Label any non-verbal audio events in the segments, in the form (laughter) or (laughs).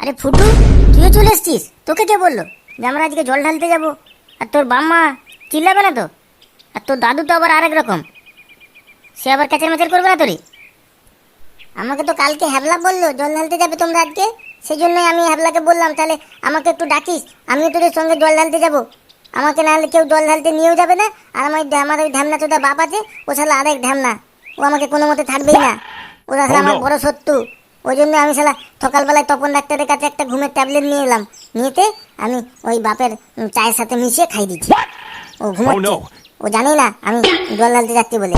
আরে ফুটু, তুইও চলে এসছিস? তোকে কে বলল? যে আমরা আজকে জল ঢালতে যাব। আর তোর বাম্মা চিল্লাবে না তো? আর তোর দাদু তো আবার আরেক রকম। সে আবার ক্যাচের ম্যাচের করবে না তোরই? আমাকে তো কালকে হ্যাবলা বলল, জল ঢালতে যাবে তোমরা আজকে। সেই জন্যই আমি হ্যাবলাকে বললাম, তাহলে আমাকে একটু ডাকিস, আমিও তোদের সঙ্গে জল ঢালতে যাব। আমাকে না হলে কেউ জল ঢালতে নিয়েও যাবে না। আর আমার আমার ওই ঢ্যামনা চোদা বাপ আছে, ও শালা আরেক ঢ্যামনা। ও আমাকে কোনো মতে ছাড়বেই না। ও শালা আমার বড় শত্রু। ওই জন্য আমি শালা সকালবেলায় তপন ডাক্তারের কাছে একটা ঘুমের ট্যাবলেট নিয়ে এলাম। নিয়েতে আমি ওই বাপের চায়ের সাথে মিশিয়ে খাই দিচ্ছি ও ঘুমোচ্ছে। ও জানেই না আমি জল ঢালতে যাচ্ছি বলে।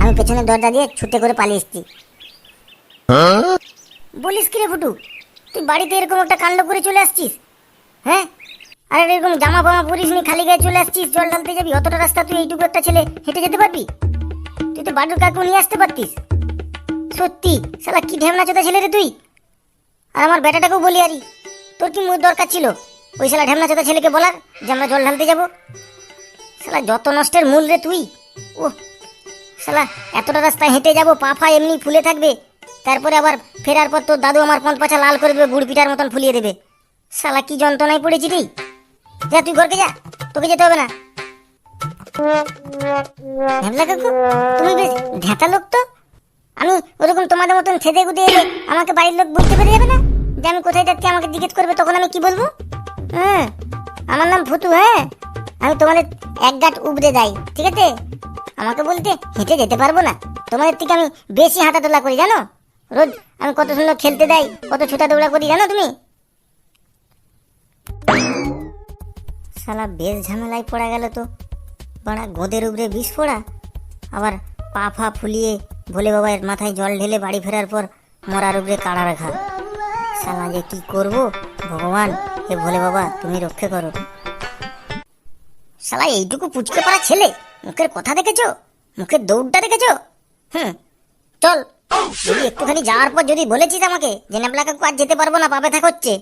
আমি পেছনে দরজা দিয়ে ছুটে করে পালিয়ে এসেছি। বলিস কি রে ফুটু? তুই বাড়িতে এরকম একটা কাণ্ড করে চলে আসছিস? হ্যাঁ? আর এরকম জামা ফামা পরিস নি খালি গায়ে চলে আসছিস জল ঢালতে যাবি অতটা রাস্তা তুই এইটুকু একটা ছেলে হেঁটে যেতে পারবি? তুই তো বাড়ির কাকু নিয়ে আসতে পারতিস। সত্যি, শালা, কি ঢেমনা চোদা ছেলে রে তুই। আর আমার বেটাটাকেও বলি আরি তোর কি মুখ দরকার ছিল? ওই শালা ঢেমনা চোদা ছেলেকে বলার, যে আমরা জল ঢালতে যাব? শালা, যত নষ্টের মূল রে তুই ও শালা, এতটা রাস্তা হেঁটে যাব, পা ফা এমনি ফুলে থাকবে, তারপরে আবার ফেরার পর তোর দাদু আমার পথ পাছা লাল করে দেবে, গুড় পিঠার মতন ফুলিয়ে দেবে। শালা, কি যন্ত্রণায় পড়েছি রে। যা, তুই ঘরকে যা, তোকে যেতে হবে না। কাকু, তুমি বেশ লোক তো। আমি ওরকম তোমাদের মতন গুদে এলে আমাকে বাড়ির লোক বুঝতে পেরে যাবে না? যে আমি কোথায় যাচ্ছি, আমাকে জিজ্ঞেস করবে, তখন আমি কি বলব? হ্যাঁ আমার নাম হ্যাঁ? আমি তোমাদের এক গাঁট উবড়ে যাই, ঠিক আছে? আমাকে বলতে হেঁটে যেতে পারব না। তোমাদের থেকে আমি বেশি হাঁটাটোলা করি, জানো? রোজ আমি কত সুন্দর খেলতে দেয় কত ছোটা দৌড়া করি, জানো তুমি? শালা বেশ ঝামেলায় পড়া গেল তো। বাড়া গোদের উপরে বিষ পড়া? আবার পা ফা ফুলিয়ে ভোলে বাবার মাথায় জল ঢেলে বাড়ি ফেরার পর মরার উপরে কাড়া রাখা শালা যে কি করব? ভগবান হে ভোলে বাবা, তুমি রক্ষে করো। শালা, এইটুকু পুচকে পারা ছেলে, মুখের কথা দেখেছ? মুখের দৌড়টা দেখেছ? হুম, চল। যদি একটুখানি যাওয়ার পর যদি বলেছিস আমাকে যে কাকু আজ যেতে পারব না, পা ব্যথা করছে,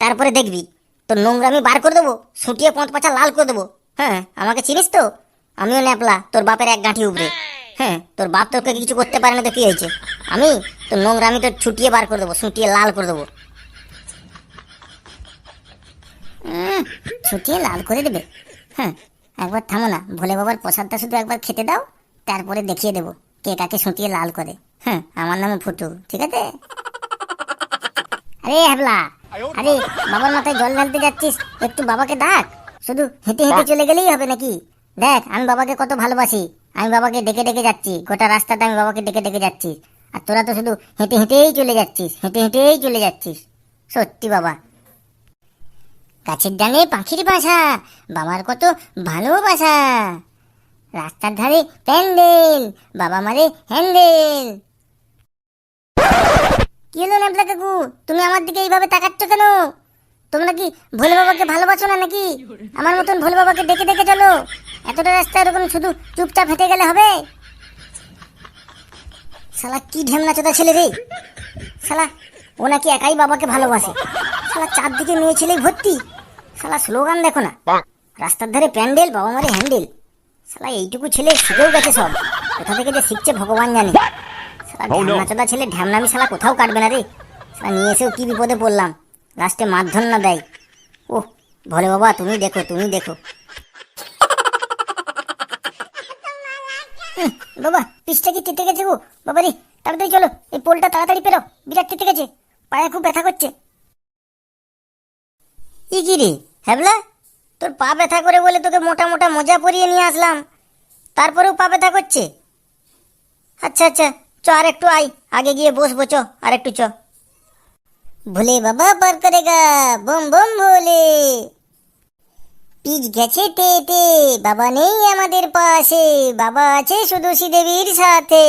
তারপরে দেখবি। তোর নোংরা আমি বার করে দেবো ছুটিয়ে পথ পাছা লাল করে দেবো। হ্যাঁ আমাকে চিনিস তো? আমিও ন্যাপলা তোর বাপের এক গাঁঠি উপরে। হ্যাঁ তোর বাপ তোকে কিছু করতে পারে না তো কি হয়েছে? আমি তোর নোংরা আমি তোর ছুটিয়ে বার করে দেবো ছুটিয়ে লাল করে দেবো। ছুটিয়ে লাল করে দেবে? হ্যাঁ একবার থামো না ভোলে বাবার প্রসাদটা শুধু একবার খেতে দাও তারপরে দেখিয়ে দেবো কে কাকে শুটিয়ে লাল করে। হ্যাঁ আমার নামে ফুটু ঠিক আছে? আরে হ্যাবলা আরে বাবার মাথায় জল ঢালতে যাচ্ছিস একটু বাবাকে ডাক শুধু হেঁটে হেঁটে চলে গেলেই হবে নাকি? দেখ, আমি বাবাকে কত ভালোবাসি। আমি বাবাকে ডেকে ডেকে যাচ্ছি। গোটা রাস্তাটা আমি বাবাকে ডেকে ডেকে যাচ্ছি। আর তোরা তো শুধু হেঁটে হেঁটেই চলে যাচ্ছিস, হেঁটে হেঁটেই চলে যাচ্ছিস। সত্যি বাবা। গাছের ডালে পাখির বাসা, বাবার কত ভালোবাসা। রাস্তার ধারে প্যান্ডেল, বাবা মারে হ্যান্ডেল। কি হলো ন্যাপলা কাকু? তুমি আমার দিকে এইভাবে তাকাচ্ছ কেন? তোমরা কি ভোলে বাবাকে ভালোবাসো না নাকি? আমার মতন ভোলে বাবাকে ডেকে ডেকে চলো। এতটা রাস্তা এরকম শুধু চুপচাপ হেঁটে গেলে হবে? শালা কি ঢেমনা চোদা ছেলে রে। শালা ও নাকি একাই বাবাকে ভালোবাসে। শালা চারদিকে মেয়ে ছেলে ভর্তি। শালা স্লোগান দেখো না। রাস্তার ধারে প্যান্ডেল বাবা মারে হ্যান্ডেল। শালা এইটুকু ছেলে শিখেও গেছে সব। কোথা থেকে যে শিখছে ভগবান জানে। শালা Oh no! ঢ্যামনাচোদা ছেলে ঢ্যামনামি শালা কোথাও কাটবে না রে। শালা নিয়ে এসেও কি বিপদে পড়লাম। লাস্টে মারধর না দেয়। ও ভোলে বাবা তুমি দেখো তুমি দেখো হুম, বাবা, পিসটা কি কেটে গেছে গো? বাবা রে, তাড়াতাড়ি চলো, এই পোলটা তাড়াতাড়ি পেরো, বিরাট কেটে গেছে। পায়ে খুব ব্যথা করছে। ই কি রে, হ্যাবলা? তোর পা ব্যথা করে বলে তোকে মোটা মোটা মোজা পরিয়ে নিয়ে আসলাম। তারপরেও পা ব্যথা করছে? আচ্ছা আচ্ছা চ, আর একটু আই আগে গিয়ে বসবো, চ, আর একটু চ। ভোলে বাবা পার করেগা, বোম বোম ভোলে। পিচ গেছে টেটে বাবা নেই আমাদের পাশে। বাবা আছে শুধু শ্রীদেবীর সাথে।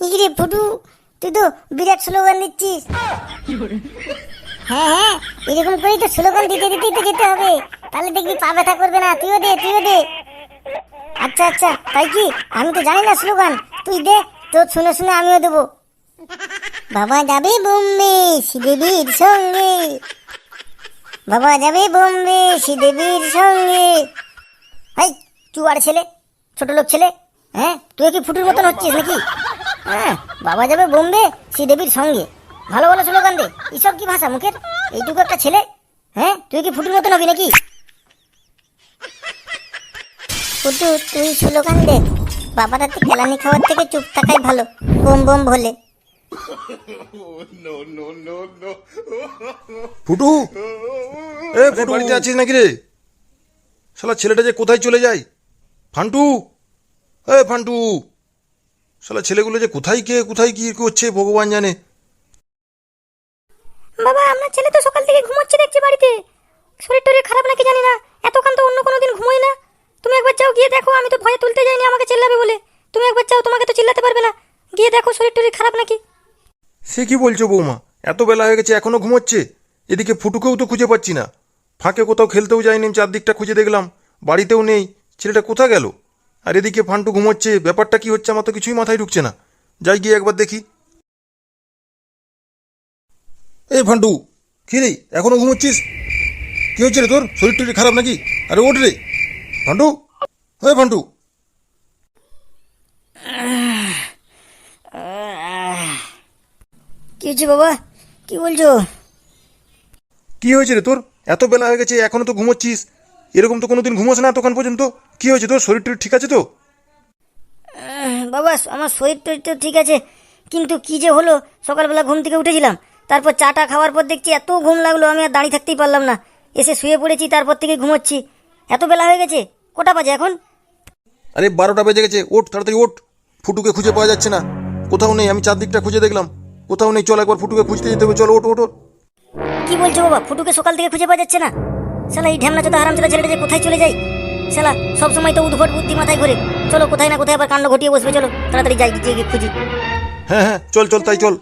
ইগরে ফুটু, তুই তো বিরাট স্লোগান দিচ্ছিস। হ্যাঁ হ্যাঁ এরকম করেই তো স্লোগান দিতে দিতেই তো যেতে হবে। তাহলে দেখবি পা ব্যথা করবে না। তুইও দে তুইও দে। আচ্ছা আচ্ছা তাই কি? আমি তো জানি না স্লোগান। তুই দে, তোর শুনে শুনে আমিও দেবো। বাবা যাবে বোম্বে, শ্রীদেবীর সঙ্গে। বাবা যাবে বোম্বে, শ্রীদেবীর সঙ্গে। হাই চুয়ার ছেলে, ছোট লোক ছেলে হ্যাঁ? তুই কি ফুটুর মতন হচ্ছিস নাকি? হ্যাঁ বাবা যাবে বোম্বে, শ্রীদেবীর সঙ্গে। ভালো ভালো স্লোগান দে। এসব কি ভাষা মুখের? এইটুকু একটা ছেলে হ্যাঁ? তুই কি ফুটুর মতন হবি নাকি? ফুটু, তুই স্লোগান দে। বাবার হাতে কেলানি খাওয়ার থেকে চুপ থাকাই ভালো। বোম বোম ভোলে ফুটু! (laughs) এ ফুটু! বাড়িতে আছিস নাকি রে? শালা ছেলেটা যে কোথায় চলে যায়? ফান্টু! এ ফান্টু! শালা ছেলেগুলো যে কোথায় কে কোথায় কি করছে ভগবান জানে। বাবা আপনার ছেলে তো সকাল থেকে ঘুমোচ্ছে দেখছি বাড়িতে। শরীর টরীর খারাপ নাকি জানি না। এতক্ষণ তো অন্য কোনো দিন ঘুমোয় না। তুমি একবার যাও গিয়ে দেখো আমি তো ভয়ে তুলতে যাইনি আমাকে চিল্লাবে বলে। তুমি একবার যাও তোমাকে তো চিল্লাতে পারবে না। গিয়ে দেখো শরীর টরীর খারাপ নাকি? সে কি বলছো বৌমা? এত বেলা হয়ে গেছে, এখনও ঘুমোচ্ছে? এদিকে ফুটুকেও তো খুঁজে পাচ্ছি না। ফাঁকে কোথাও খেলতেও যায়নি চারদিকটা খুঁজে দেখলাম। বাড়িতেও নেই। ছেলেটা কোথা গেল? আর এদিকে ফান্টু ঘুমোচ্ছে, ব্যাপারটা কি হচ্ছে আমার তো কিছুই মাথায় ঢুকছে না। যাই গিয়ে একবার দেখি। এই ফান্টু, কি রে, এখনও ঘুমোচ্ছিস? কি হচ্ছে রে তোর? শরীর টরীর খারাপ নাকি? আরে ওঠ রে। ফান্টু হ্যাঁ ফান্টু কি হচ্ছে বাবা? কি বলছো? কি হয়েছে রে তোর? এত বেলা হয়ে গেছে এখনও তো ঘুমোচ্ছিস। এরকম তো কোনোদিন ঘুমোস না তখন পর্যন্ত। কি হয়েছে তোর? শরীর ঠিক আছে তো? বাবা আমার শরীর টরীর তো ঠিক আছে। কিন্তু কি যে হলো? সকালবেলা ঘুম থেকে উঠেছিলাম। তারপর চাটা খাওয়ার পর দেখছি এত ঘুম লাগল আমি আর দাঁড়িয়ে থাকতেই পারলাম না। এসে শুয়ে পড়েছি তারপর থেকে ঘুমোচ্ছি। এত বেলা হয়ে গেছে? কটা বাজে এখন? আরে বারোটা বেজে গেছে। ওঠ তাড়াতাড়ি ওঠ। ফুটুকে খুঁজে পাওয়া যাচ্ছে না। কোথাও নেই আমি চারদিকটা খুঁজে দেখলাম। কোথাও নেই চল একবার ফুটুকে খুঁজতে যেতে হবে চলো ওঠো ওঠো। কি বলছো বাবা? ফুটুকে সকাল থেকে খুঁজে পাওয়া যাচ্ছে না? শালা এই ঢ্যামনা চোদা আরাম চলে ছেলেটা যে কোথায় চলে যায়? শালা সব সময় তো উদ্ভট বুদ্ধি মাথায় ঘুরে। চলো কোথায় না কোথায় আবার কাণ্ড ঘটিয়ে বসবে চলো তাড়াতাড়ি যাই গিয়ে খুঁজি। হ্যাঁ হ্যাঁ চল চল তাই চল।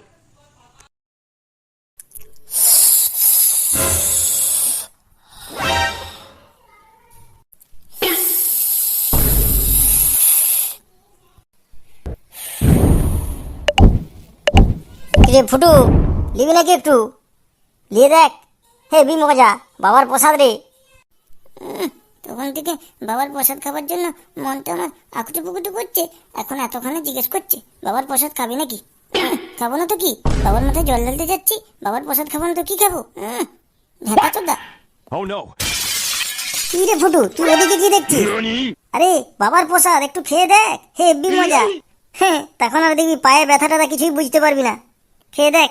রে ফুটু নিবি নাকি একটু? নিয়ে দেখ। হে বি মজা বাবার প্রসাদ রে। তখন থেকে বাবার প্রসাদ খাবার জন্য মনটা আমার আকুটু পুকুটু করছে। এখন এতক্ষণে জিজ্ঞেস করছে বাবার প্রসাদ খাবি নাকি? খাব না তো কি? বাবার মাথায় জল ঢালতে যাচ্ছি বাবার প্রসাদ খাব না তো কি খাব? ভেপা চোদ্দা Oh কি রে ফুটু তুই ওদিকে কি দেখছিস? আরে বাবার প্রসাদ একটু খেয়ে দেখ। হে হেব্বি মজা হ্যাঁ তখন আর দেখবি পায়ে ব্যথা ট্যাথা কিছুই বুঝতে পারবি না। খেয়ে দেখ।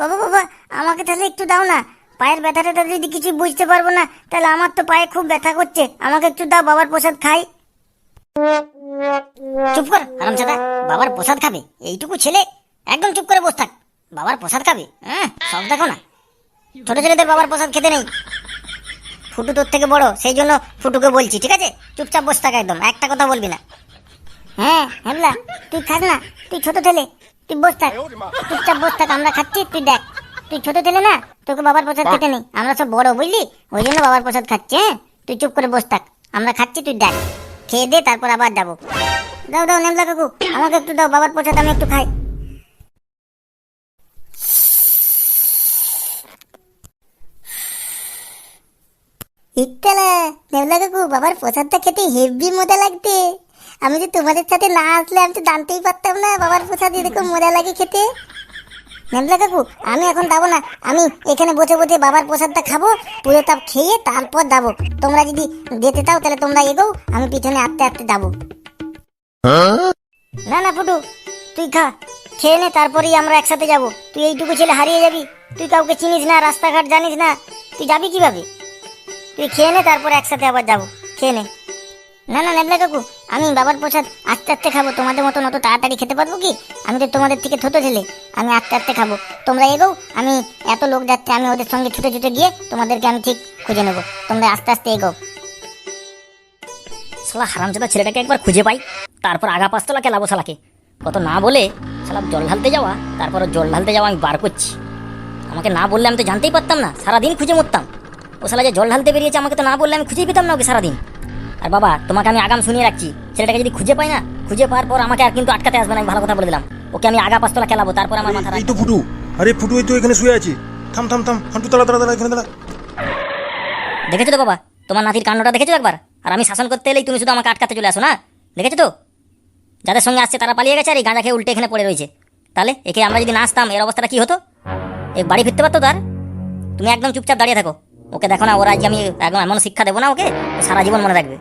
বাবা বাবা, আমাকে তাহলে একটু দাও না। পায়ের ব্যথা ট্যাথা যদি কিছু বুঝতে পারব না, তাহলে আমার তো পায়ে খুব ব্যথা করছে। আমাকে একটু দাও, বাবার প্রসাদ খাই। চুপ কর আরামচাদা বাবার প্রসাদ খাবে। এইটুকু ছেলে, একদম চুপ করে বস থাক। বাবার প্রসাদ খাবে হ্যাঁ? সব দেখো না। ছোট ছেলেদের বাবার প্রসাদ খেতে নেই। ফুটু তোর থেকে বড়, সেই জন্য ফুটুকে বলছি, ঠিক আছে? চুপচাপ বস থাক একদম, একটা কথা বলবি না। হ্যাঁ হ্যামলা তুই খাস না, তুই ছোট ছেলে। তুই বস থাক। চুপচাপ বস থাক আমরা খাচ্ছি তুই দেখ। তুই ছোট ছেলে না তোকে বাবার প্রসাদ খেতে নেই আমরা সব বড় বুঝলি? ওই জন্য বাবার প্রসাদ খাচ্ছি হ্যাঁ? তুই চুপ করে বস থাক আমরা খাচ্ছি তুই দেখ। খেয়ে দে তারপর আবার যাব। দাও দাও নেমলা কাকু আমাকে একটু দাও বাবার প্রসাদ আমি একটু খাই। ইত্তালা নেমলা কাকু বাবার প্রসাদটা খেতে হেভি মজা লাগতে আমি যে তোমাদের সাথে না আসলে আমি তো জানতেই পারতাম না। বাবার প্রসাদ এরকম মজা লাগে খেতে। নেমলা কাকু, আমি এখন যাব না। আমি এখানে বসে বসে বাবার প্রসাদটা খাব পুরো তাপ খেয়ে তারপর যাব। তোমরা যদি যেতে চাও তাহলে তোমরা এগোও, আমি পিছনে আস্তে আস্তে যাব। না না, ফুটু, তুই খা। খেয়ে নে, তারপরেই আমরা একসাথে যাব। তুই এইটুকু ছেলে হারিয়ে যাবি। তুই কাউকে চিনিস না, রাস্তাঘাট জানিস না। তুই যাবি কীভাবে? তুই খেয়ে নে, তারপর একসাথে আবার যাব। খেয়ে নে। না না নেবলা কাকু, আমি বাবার প্রসাদ আস্তে আস্তে খাব। তোমাদের মতন অত তাড়াতাড়ি খেতে পারব কি? আমি তো তোমাদের থেকে ছোট ছেলে, আমি আস্তে আস্তে খাব। তোমরা এগোও, আমি এত লোক যাচ্ছে, আমি ওদের সঙ্গে ছুটে ছুটে গিয়ে তোমাদেরকে আমি ঠিক খুঁজে নেব। তোমরা আস্তে আস্তে এগোও। শালা হারামজাদা ছেলেটাকে একবার খুঁজে পাই, তারপর আগা পাঁচতলা কেলাবো শালাকে কত না বলে, শালা জল ঢালতে যাওয়া, তারপর জল ঢালতে যাওয়া আমি বার করছি। আমাকে না বললে আমি তো জানতেই পারতাম না, সারাদিন খুঁজে মরতাম। ও শালা যে জল ঢালতে বেরিয়েছে, আমাকে তো না বললে আমি খুঁজেই পেতাম না ওকে সারাদিন। আর বাবা তোমাকে আমি আগাম শুনিয়ে রাখছি। ছেলেটাকে যদি খুঁজে পাই না খুঁজে পাওয়ার পর আমাকে আর কিন্তু আটকাতে আসবে না আমি ভালো কথা বলে দিলাম। ওকে আমি আগা পাঁচতলা খেলাবো তারপর আমার মাথা এই তো ফুটু। আরে ফুটু এই তো এখানে শুয়ে আছে। থাম থাম থাম তাড়া তাড়া তাড়া এখানে দাঁড়া দেখেছ তো বাবা তোমার নাতির কাণ্ডটা দেখেছ একবার? আর আমি শাসন করতে এলেই তুমি শুধু আমাকে আটকাতে চলে আসো না? দেখেছ তো? যাদের সঙ্গে আসছে তারা পালিয়ে গেছে আর এই গাঁজা খেয়ে উল্টে এখানে পড়ে রয়েছে। তাহলে একে আমরা যদি না আসতাম এর অবস্থাটা কি হতো? এ বাড়ি ফিরতে পারতো তার তুমি একদম চুপচাপ দাঁড়িয়ে থাকো। ওকে দেখো না ওরা আজকে আমি একদম এমন শিক্ষা দেবো না ওকে সারা জীবন মনে রাখবে।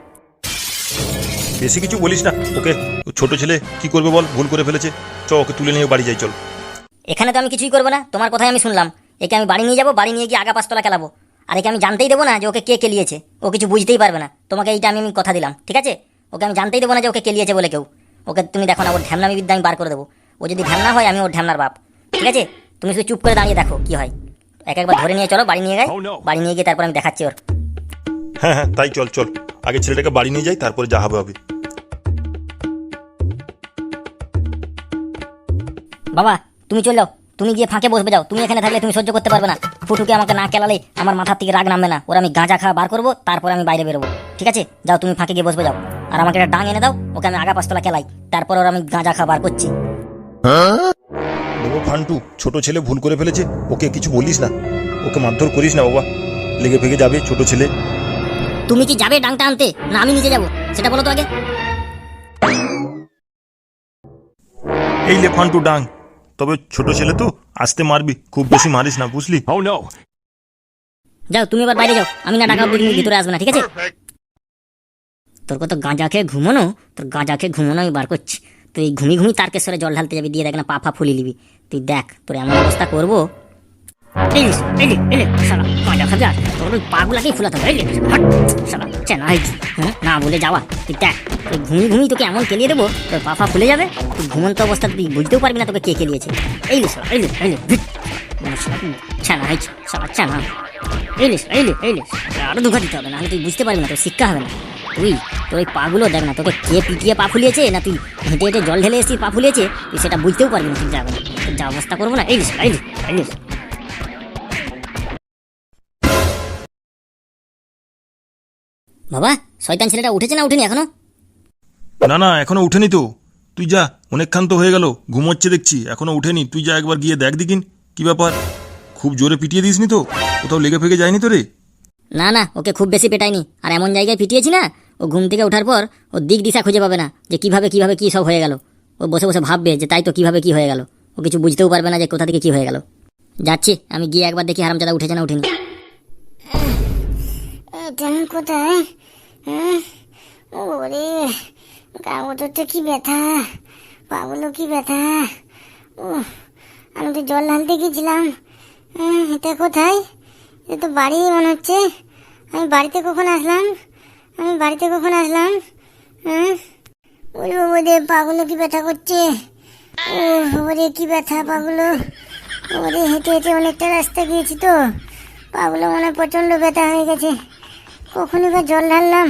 বেশি কিছু বলিস না। ওকে ছোট ছেলে কি করবে বল? ভুল করে ফেলেছে। চ ওকে তুলে নিয়ে বাড়ি যাই চল। এখানে তো আমি কিছুই করব না। তোমার কথাই আমি শুনলাম। একে আমি বাড়ি নিয়ে যাব বাড়ি নিয়ে গিয়ে আগা পাঁচতলা খেলাবো। আর একে আমি জানতেই দেবো না যে ওকে কে কেলিয়েছে। ও কিছু বুঝতেই পারবে না। তোমাকে এইটা আমি আমি কথা দিলাম ঠিক আছে? ওকে আমি জানতেই দেবো না যে ওকে কেলিয়েছে বলে কেউ। ওকে তুমি দেখো না ওর ঢ্যামনামি বিদ্যা আমি বার করে দেবো। ও যদি ঢ্যামনা হয় আমি ওর ঢ্যামনার বাপ। ঠিক আছে? তুমি শুধু চুপ করে দাঁড়িয়ে দেখো কি হয়। এক একবার ধরে নিয়ে চলো বাড়ি নিয়ে গাই বাড়ি নিয়ে গিয়ে তারপর আমি দেখাচ্ছি ওর। হ্যাঁ হ্যাঁ তাই চল চল। আগে ছেলেটাকে বাড়ি নিয়ে যাই তারপরে যা হবে হবে। বাবা তুমি চলে যাও। তুমি গিয়ে ফাঁকে বসবে যাও। তুমি এখানে থাকলে তুমি সহ্য করতে পারবে না। ফুটুকে আমাকে না কেলালে আমার মাথার থেকে রাগ নামবে না। ওরা আমি গাঁজা খাওয়া বার করব তারপর আমি বাইরে বেরোবো। ঠিক আছে? যাও তুমি ফাঁকে গিয়ে বসবে যাও। আর আমাকে একটা ডাং এনে দাও ওকে আমি আগা পাঁচতলা কেলাই। তারপর ওরা আমি গাঁজা খাওয়া বার করছি। ফান্টু ছোট ছেলে ভুল করে ফেলেছে। ওকে কিছু বলিস না। ওকে মারধর করিস না বাবা। লেগে ফেগে যাবে ছোট ছেলে। তুমি কি যাবে ডাংটা আনতে? না আমি নিজে যাব। সেটা বলো তো আগে। এই লে ফান্টু ডাং তবে ছোট ছেলে তো আসতে মারবি খুব বেশি মারিস না বুঝলি? Oh no! যাও তুমি এবার বাইরে যাও। আমি না ডাকা তুমি ভিতরে আসবে না ঠিক আছে? তোর কত গাঁজা খেয়ে ঘুমোনো? তোর গাঁজা খেয়ে ঘুমোনো আমি বার করছি। তুই ঘুমি ঘুমি তারকেশ্বরে জল ঢালতে যাবি দিয়ে দেখ না পা ফা ফুলি নিবি। তুই দেখ তোর এমন অবস্থা করব এই এই এই হবে এই হাট, হুম, না বলে যাওয়া। তুই দেখ তুই ঘুমি তোকে এমন কেলিয়ে দেবো তোর পা ফুলে যাবে তুই অবস্থা তুই বুঝতেও পারবি না তোকে কে কেলিয়েছে। এই নে, শালা, এই নে, এই দুঘা দিতে হবে নাহলে তুই বুঝতে পারবি না তোর শিক্ষা হবে না। তুই তোর ওই পাগুলো দেখ না তোকে কে পিটিয়ে পা ফুলিয়েছে না তুই হেঁটে হেঁটে জল ঢেলে এসেছিস পা ফুলিয়েছে তুই সেটা বুঝতেও পারবি না তুই যা অবস্থা করব না এলিস এলিস এলিস বাবা শয়তান ছেলেটা উঠেছে না উঠেনি এখনও? না না এখনও উঠেনি তো। তুই যা অনেকক্ষণ তো হয়ে গেল ঘুমোচ্ছে দেখছি এখনও উঠেনি। তুই যা একবার গিয়ে দেখ দিকিন কি ব্যাপার? খুব জোরে পিটিয়ে দিসনি তো? কোথাও লেগে ফেগে যায়নি তো রে? না না ওকে খুব বেশি পেটায়নি। আর এমন জায়গায় পিটিয়েছি না ও ঘুম থেকে ওঠার পর ও দিক দিশা খুঁজে পাবে না যে কীভাবে কীভাবে কি সব হয়ে গেল। ও বসে বসে ভাববে যে তাই তো কীভাবে কি হয়ে গেল। ও কিছু বুঝতেও পারবে না যে কোথা থেকে কি হয়ে গেল। যাচ্ছি আমি গিয়ে একবার দেখি হারামজাদা উঠেছে না উঠেনি। এটা কোথায় হ্যাঁ? ওরে গাগুলোতে কি ব্যথা পাগুলো কি ব্যথা। ও আমি তো জল ঢালতে গেছিলাম হ্যাঁ, এটা কোথায়? এটা তো বাড়ি মনে হচ্ছে। আমি বাড়িতে কখন আসলাম? আমি বাড়িতে কখন আসলাম? হ্যাঁ? ওরে ওরে পাগুলো কি ব্যথা করছে? ও ওরে কি ব্যথা পাগুলো ওরে হেঁটে হেঁটে অনেকটা রাস্তা গিয়েছি তো। পাগুলো মনে হয় প্রচণ্ড ব্যথা হয়ে গেছে। কখনই বা জল ঢাললাম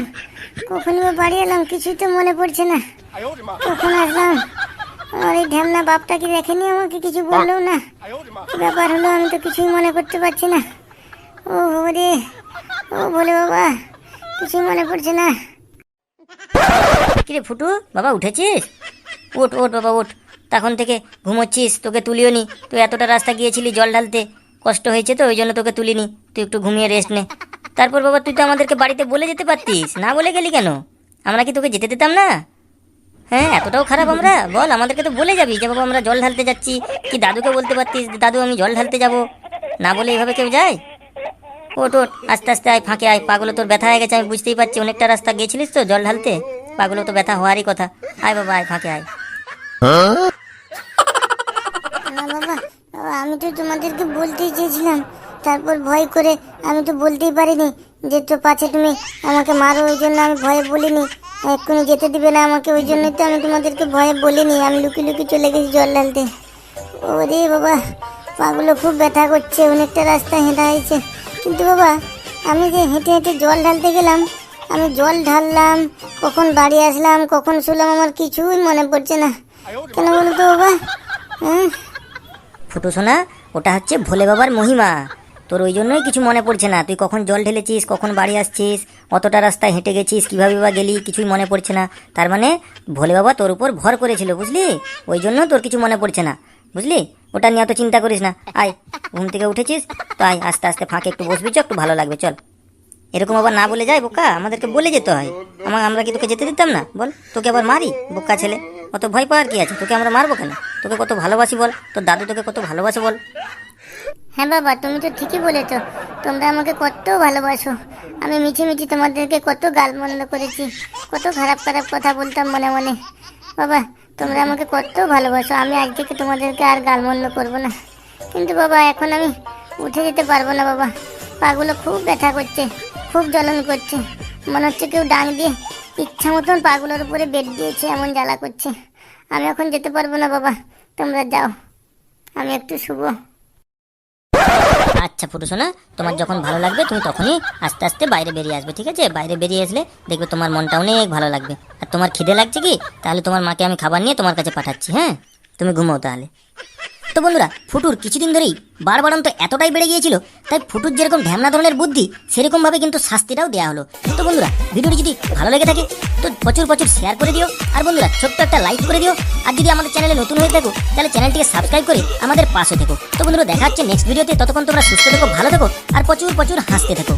কখনই বা বাড়ি এলাম, কিছুই তো মনে পড়ছে না। কখন আসলাম? আমার এই ঢ্যামনা বাপটা কি দেখেনি আমাকে? কিছু বললেও না। ব্যাপার হলো, আমি তো কিছুই মনে করতে পারছি না। ও রে, ও বলে বাবা, কিছুই মনে পড়ছে না। কিরে ফুটু, বাবা উঠেছিস? ওঠ ওঠ বাবা ওঠ তখন থেকে ঘুমোচ্ছিস, তোকে তুলিও নি। তুই এতটা রাস্তা গিয়েছিলি জল ঢালতে। কষ্ট হয়েছে তো, ওই জন্য তোকে তুলিনি। তুই একটু ঘুমিয়ে রেস্ট নে। তারপর বাবা, তুই তো আমাদেরকে বাড়িতে বলে যেতে পারতিস। না বলে গেলি কেন? আমরা কি তোকে যেতে দিতাম না? হ্যাঁ এতটাও খারাপ আমরা? বল, আমাদেরকে তো বলে যাবি যে, বাবা, আমরা জল ঢালতে যাচ্ছি। কি দাদুকে বলতে পারতিস দাদু, আমি জল ঢালতে যাব? না বলে এইভাবে কেউ যায়? ওট ওট আস্তে আস্তে আয়, ফাঁকে আয়। পাগুলো তোর ব্যথা হয়ে গেছে, আমি বুঝতেই পারছি। অনেকটা রাস্তা গিয়েছিলিস তো জল ঢালতে? পাগুলো তো ব্যথা হওয়ারই কথা। আয় বাবা, আয়, ফাঁকে আয়। বাবা, আমি তো তোমাদেরকে বলতেই চেয়েছিলাম। তারপর ভয় করে আমি তো বলতেই পারিনি যে তো পাছে তুমি আমাকে মারো, ওই জন্য আমি ভয়ে বলিনি। এক্ষুনি যেতে দিবে না আমাকে, ওই জন্যই তো আমি তোমাদেরকে ভয়ে বলিনি। আমি লুকি লুকি চলে গেছি জল ঢালতে। ওরে বাবা পাগুলো খুব ব্যথা করছে, অনেকটা রাস্তা হেঁটা হয়েছে কিন্তু বাবা, আমি যে হেঁটে হেঁটে জল ঢালতে গেলাম, আমি জল ঢাললাম, কখন বাড়ি আসলাম, কখন শুলাম আমার কিছুই মনে পড়ছে না। কেন বলো তো বাবা? হ্যাঁ? ফুটু শোনা ওটা হচ্ছে ভোলে বাবার মহিমা। তোর ওই জন্যই কিছু মনে পড়ছে না। তুই কখন জল ঢেলেছিস, কখন বাড়ি আসছিস অতটা রাস্তায় হেঁটে গেছিস, কীভাবে বা গেলি, কিছুই মনে পড়ছে না। তার মানে ভোলে বাবা তোর উপর ভর করেছিল, বুঝলি? ওই জন্য তোর কিছু মনে পড়ছে না, বুঝলি? ওটা নিয়ে অত চিন্তা করিস না। আয়, ঘুম থেকে উঠেছিস, তো আয়, আস্তে আস্তে ফাঁকে একটু বসবি চ একটু ভালো লাগবে, চল। এরকম আবার না বলে যায় বোকা? আমাদেরকে বলে যেতে হয়। আমার আমরা কি তোকে যেতে দিতাম না? বল, তোকে আবার মারি, বোকা ছেলে। অত ভয় পাওয়ার কি আছে? তোকে আমরা মারবো কেন? তোকে কত ভালোবাসি বল, তোর দাদু তোকে কত ভালোবাসে বল। হ্যাঁ বাবা, তুমি তো ঠিকই বলেছ। তোমরা আমাকে কত ভালোবাসো। আমি মিছি মিছি তোমাদেরকে কত গাল গালমন্দ করেছি। কত খারাপ খারাপ কথা বলতাম মনে মনে। বাবা, তোমরা আমাকে কত ভালোবাসো। আমি আজ থেকে তোমাদেরকে আর গাল গালমন্দ করব না। কিন্তু বাবা, এখন আমি উঠে যেতে পারব না বাবা। পাগুলো খুব ব্যথা করছে, খুব জ্বলন করছে। মনে হচ্ছে কেউ ডাং দিয়ে ইচ্ছা মতন পাগুলোর উপরে বেড দিয়েছে, এমন জ্বালা করছে। আমি এখন যেতে পারব না বাবা। তোমরা যাও। আমি একটু শুভ আচ্ছা পুরুষ না তোমার যখন ভালো লাগবে, তুমি তখনই আস্তে আস্তে বাইরে বেরিয়ে আসবে, ঠিক আছে? বাইরে বেরিয়ে আসলে দেখবে তোমার মনটা অনেক ভালো লাগবে। আর তোমার খিদে লাগছে কি? তাহলে তোমার মাকে আমি খাবার নিয়ে তোমার কাছে পাঠাচ্ছি হ্যাঁ? তুমি ঘুমাও তাহলে। তো বন্ধুরা, ফুটুর কিছুদিন ধরেই বাড়বাড়ন্ত এতটাই বেড়ে গিয়েছিল, তাই ফুটুর যেরকম ঢ্যামনা ধরনের বুদ্ধি সেরকম ভাবে কিন্তু শাস্তিটাও দেওয়া হলো। তো বন্ধুরা, ভিডিওটি যদি ভালো লেগে থাকে, তো প্রচুর প্রচুর শেয়ার করে দিও, আর বন্ধুরা, ছোট্ট একটা লাইক করে দিও, আর যদি আমাদের চ্যানেলে নতুন হয়ে থাকো, তাহলে চ্যানেলটিকে সাবস্ক্রাইব করে আমাদের পাশে থেকো। তো বন্ধুরা, দেখা হচ্ছে নেক্সট ভিডিওতে ততক্ষণ তোমরা সুস্থ থেকো, ভালো থেকো, আর প্রচুর প্রচুর হাসতে থেকো।